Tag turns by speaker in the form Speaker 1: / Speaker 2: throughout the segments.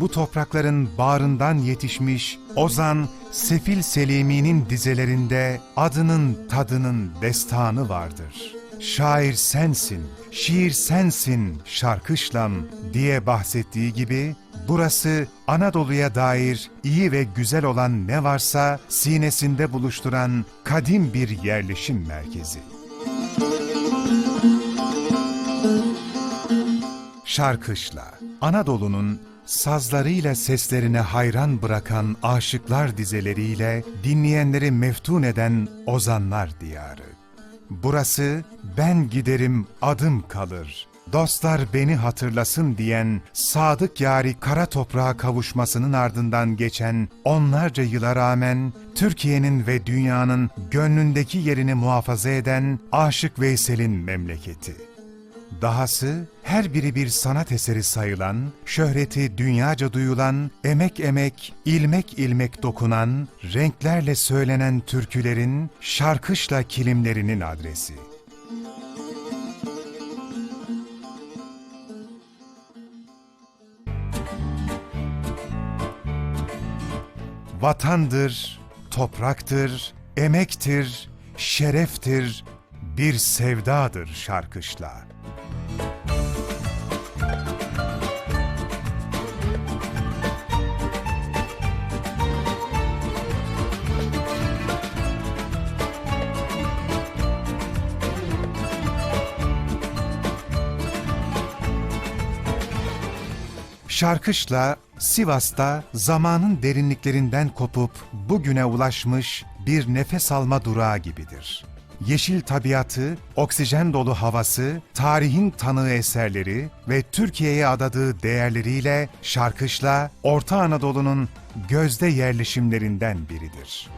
Speaker 1: bu toprakların bağrından yetişmiş Ozan Sefil Selimi'nin dizelerinde adının tadının destanı vardır. Şair sensin, şiir sensin şarkışlam diye bahsettiği gibi burası Anadolu'ya dair iyi ve güzel olan ne varsa sinesinde buluşturan kadim bir yerleşim merkezi. Şarkışla, Anadolu'nun sazlarıyla seslerine hayran bırakan aşıklar dizeleriyle dinleyenleri meftun eden ozanlar diyarı. Burası ben giderim adım kalır. Dostlar beni hatırlasın diyen sadık yari kara toprağa kavuşmasının ardından geçen onlarca yıla rağmen Türkiye'nin ve dünyanın gönlündeki yerini muhafaza eden Aşık Veysel'in memleketi. Dahası her biri bir sanat eseri sayılan, şöhreti dünyaca duyulan, emek emek, ilmek ilmek dokunan, renklerle söylenen türkülerin şarkışla kilimlerinin adresi. Vatandır, topraktır, emektir, şereftir, bir sevdadır şarkışla. Şarkışla Sivas'ta zamanın derinliklerinden kopup bugüne ulaşmış bir nefes alma durağı gibidir. Yeşil tabiatı, oksijen dolu havası, tarihin tanığı eserleri ve Türkiye'ye adadığı değerleriyle Şarkışla Orta Anadolu'nun gözde yerleşimlerinden biridir.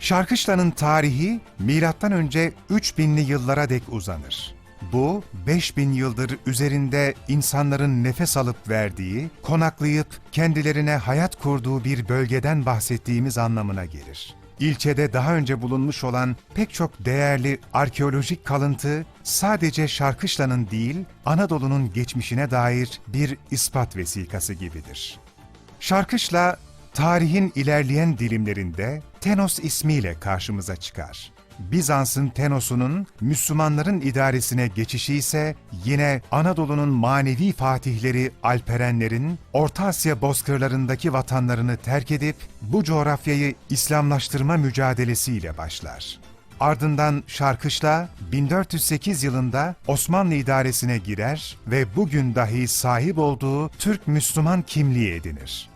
Speaker 1: Şarkışla'nın tarihi milattan önce 3000'li yıllara dek uzanır. Bu 5000 yıldır üzerinde insanların nefes alıp verdiği, konaklayıp kendilerine hayat kurduğu bir bölgeden bahsettiğimiz anlamına gelir. İlçede daha önce bulunmuş olan pek çok değerli arkeolojik kalıntı sadece Şarkışla'nın değil, Anadolu'nun geçmişine dair bir ispat vesikası gibidir. Şarkışla tarihin ilerleyen dilimlerinde Tenos ismiyle karşımıza çıkar. Bizans'ın Tenos'unun Müslümanların idaresine geçişi ise yine Anadolu'nun manevi fatihleri Alperenlerin Orta Asya bozkırlarındaki vatanlarını terk edip bu coğrafyayı İslamlaştırma mücadelesiyle başlar. Ardından Şarkışla 1408 yılında Osmanlı idaresine girer ve bugün dahi sahip olduğu Türk-Müslüman kimliği edinir.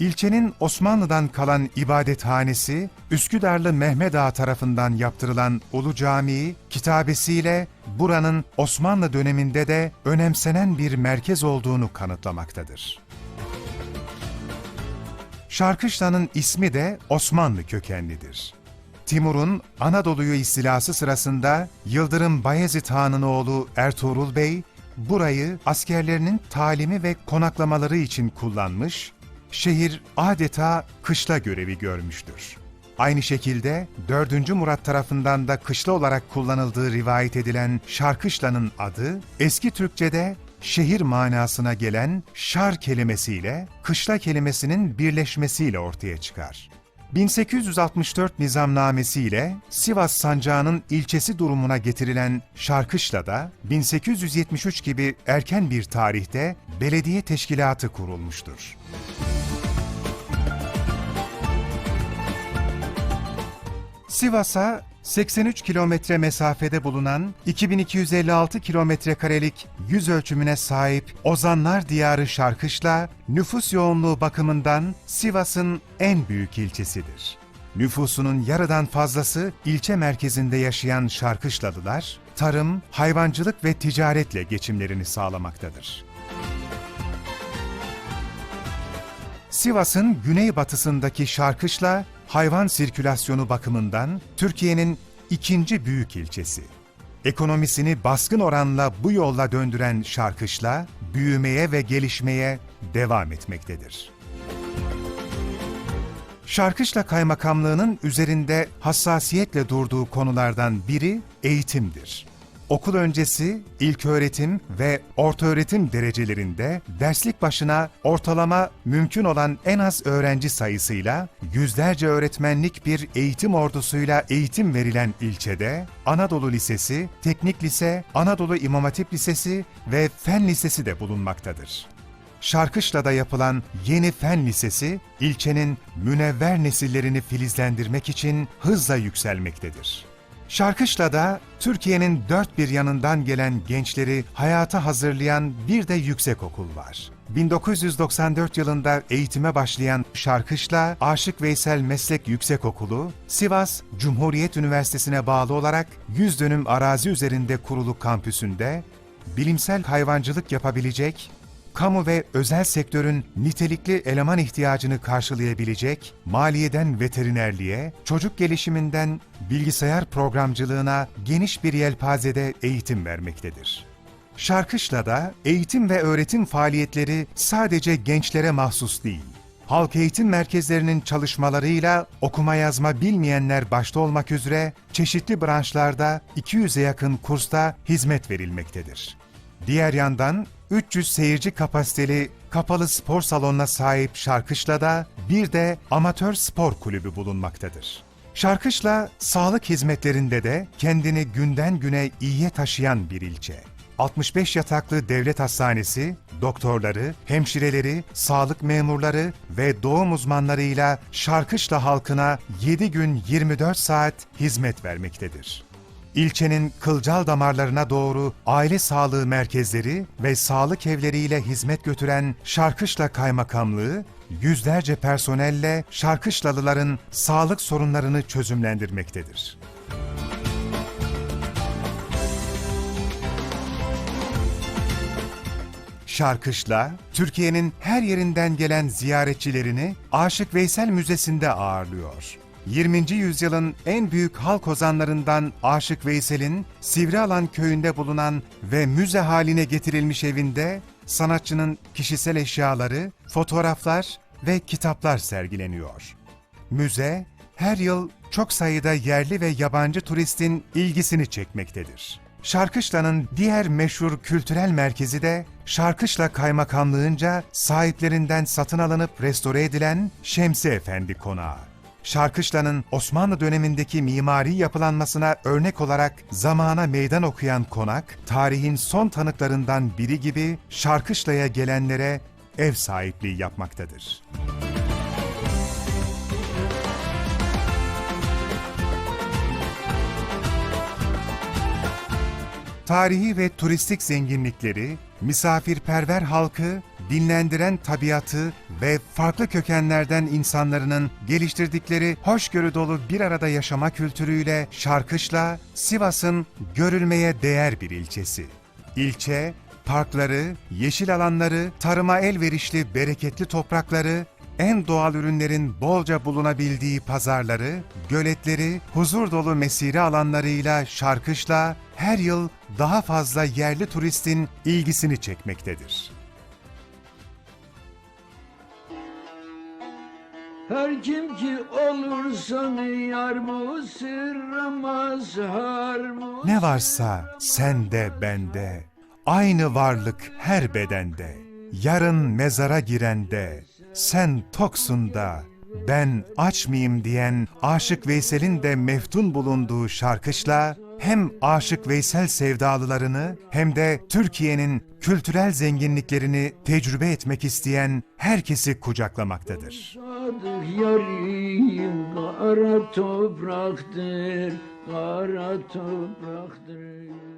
Speaker 1: İlçenin Osmanlı'dan kalan ibadethanesi, Üsküdarlı Mehmet Ağa tarafından yaptırılan Ulu Camii, kitabesiyle buranın Osmanlı döneminde de önemsenen bir merkez olduğunu kanıtlamaktadır. Şarkışla'nın ismi de Osmanlı kökenlidir. Timur'un Anadolu'yu istilası sırasında Yıldırım Bayezid Han'ın oğlu Ertuğrul Bey, burayı askerlerinin talimi ve konaklamaları için kullanmış, şehir adeta kışla görevi görmüştür. Aynı şekilde 4. Murat tarafından da kışla olarak kullanıldığı rivayet edilen Şarkışla'nın adı eski Türkçe'de şehir manasına gelen şar kelimesiyle kışla kelimesinin birleşmesiyle ortaya çıkar. 1864 nizamnamesi ile Sivas sancağının ilçesi durumuna getirilen Şarkışla'da 1873 gibi erken bir tarihte belediye teşkilatı kurulmuştur. Sivas'a 83 kilometre mesafede bulunan 2256 kilometre karelik yüz ölçümüne sahip Ozanlar Diyarı Şarkışla nüfus yoğunluğu bakımından Sivas'ın en büyük ilçesidir. Nüfusunun yarıdan fazlası ilçe merkezinde yaşayan Şarkışlalılar, tarım, hayvancılık ve ticaretle geçimlerini sağlamaktadır. Sivas'ın güneybatısındaki Şarkışla, hayvan sirkülasyonu bakımından Türkiye'nin ikinci büyük ilçesi. Ekonomisini baskın oranla bu yolla döndüren Şarkışla, büyümeye ve gelişmeye devam etmektedir. Şarkışla Kaymakamlığı'nın üzerinde hassasiyetle durduğu konulardan biri eğitimdir. Okul öncesi, ilköğretim ve ortaöğretim derecelerinde derslik başına ortalama mümkün olan en az öğrenci sayısıyla yüzlerce öğretmenlik bir eğitim ordusuyla eğitim verilen ilçede Anadolu Lisesi, Teknik Lise, Anadolu İmam Hatip Lisesi ve Fen Lisesi de bulunmaktadır. Şarkışla'da yapılan yeni fen lisesi, ilçenin münevver nesillerini filizlendirmek için hızla yükselmektedir. Şarkışla'da Türkiye'nin dört bir yanından gelen gençleri hayata hazırlayan bir de yüksekokul var. 1994 yılında eğitime başlayan Şarkışla Aşık Veysel Meslek Yüksekokulu, Sivas Cumhuriyet Üniversitesi'ne bağlı olarak 100 dönüm arazi üzerinde kurulu kampüsünde bilimsel hayvancılık yapabilecek kamu ve özel sektörün nitelikli eleman ihtiyacını karşılayabilecek, maliyeden veterinerliğe, çocuk gelişiminden bilgisayar programcılığına geniş bir yelpazede eğitim vermektedir. Şarkışla'da eğitim ve öğretim faaliyetleri sadece gençlere mahsus değil. Halk eğitim merkezlerinin çalışmalarıyla okuma yazma bilmeyenler başta olmak üzere çeşitli branşlarda 200'e yakın kursta hizmet verilmektedir. Diğer yandan 300 seyirci kapasiteli kapalı spor salonuna sahip Şarkışla'da bir de amatör spor kulübü bulunmaktadır. Şarkışla sağlık hizmetlerinde de kendini günden güne iyiye taşıyan bir ilçe. 65 yataklı devlet hastanesi, doktorları, hemşireleri, sağlık memurları ve doğum uzmanlarıyla Şarkışla halkına 7 gün 24 saat hizmet vermektedir. İlçenin kılcal damarlarına doğru aile sağlığı merkezleri ve sağlık evleriyle hizmet götüren Şarkışla Kaymakamlığı, yüzlerce personelle Şarkışlalıların sağlık sorunlarını çözümlendirmektedir. Şarkışla, Türkiye'nin her yerinden gelen ziyaretçilerini Aşık Veysel Müzesi'nde ağırlıyor. 20. yüzyılın en büyük halk ozanlarından Aşık Veysel'in Sivrialan köyünde bulunan ve müze haline getirilmiş evinde sanatçının kişisel eşyaları, fotoğraflar ve kitaplar sergileniyor. Müze her yıl çok sayıda yerli ve yabancı turistin ilgisini çekmektedir. Şarkışla'nın diğer meşhur kültürel merkezi de Şarkışla Kaymakamlığınca sahiplerinden satın alınıp restore edilen Şemsi Efendi Konağı. Şarkışla'nın Osmanlı dönemindeki mimari yapılanmasına örnek olarak zamana meydan okuyan konak, tarihin son tanıklarından biri gibi Şarkışla'ya gelenlere ev sahipliği yapmaktadır. Tarihi ve turistik zenginlikleri, misafirperver halkı, dinlendiren tabiatı ve farklı kökenlerden insanların geliştirdikleri hoşgörü dolu bir arada yaşama kültürüyle Şarkışla, Sivas'ın görülmeye değer bir ilçesi. İlçe, parkları, yeşil alanları, tarıma elverişli bereketli toprakları, en doğal ürünlerin bolca bulunabildiği pazarları, göletleri, huzur dolu mesire alanlarıyla Şarkışla her yıl daha fazla yerli turistin ilgisini çekmektedir.
Speaker 2: Her kim ki olursan yar sırra mazhar bu
Speaker 1: Ne varsa sende bende, aynı varlık her bedende. Yarın mezara girende, sen toksun da ben aç mıyım diyen Aşık Veysel'in de meftun bulunduğu şarkışla hem Aşık Veysel sevdalılarını hem de Türkiye'nin kültürel zenginliklerini tecrübe etmek isteyen herkesi kucaklamaktadır.
Speaker 2: Yarim kara topraktır Kara topraktır